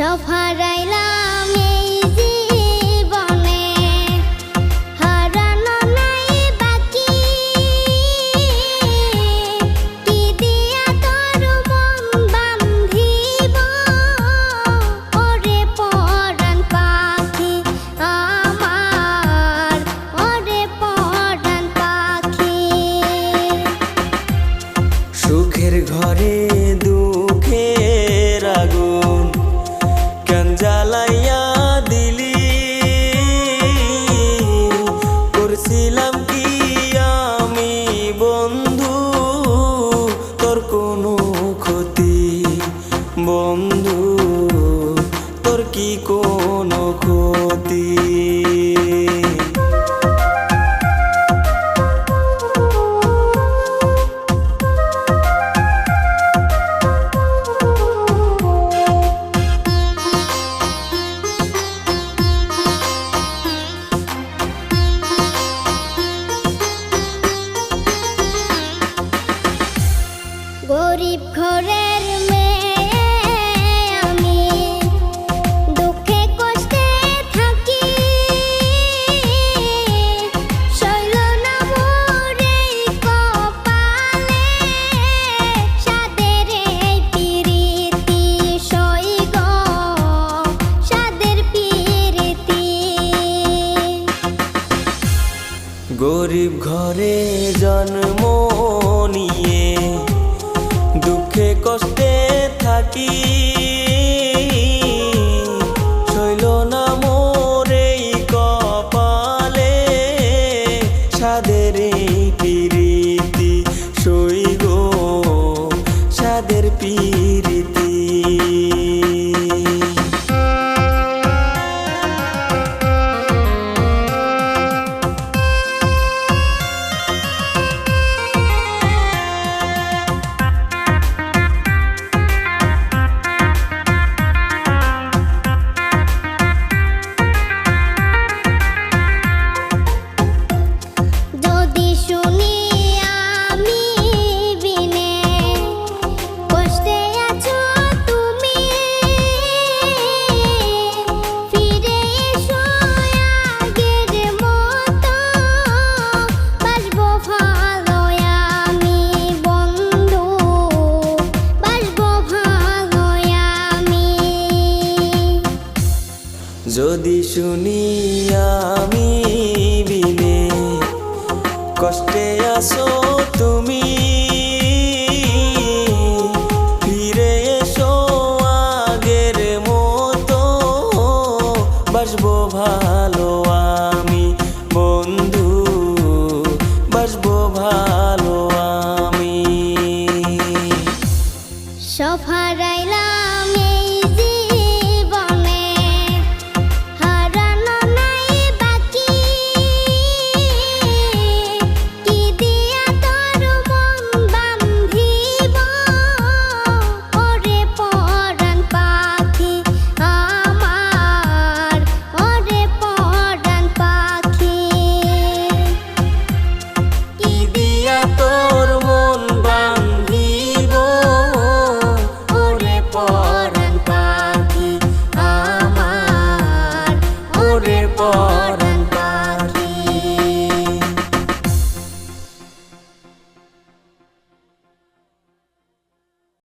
shelf বন্ধু তোর কি কোনো ক্ষতি? গরিব ঘরে গরিব ঘরে জন্ম নিয়ে দুঃখে কষ্টে থাকি। শৈল না মোরে কপালে সাদের শুনি আমি বিনে কষ্টে আসো তুমি। ফিরে এসো আগের মতো, বাসবো ভালো আমি, বন্ধু, বাসবো ভালো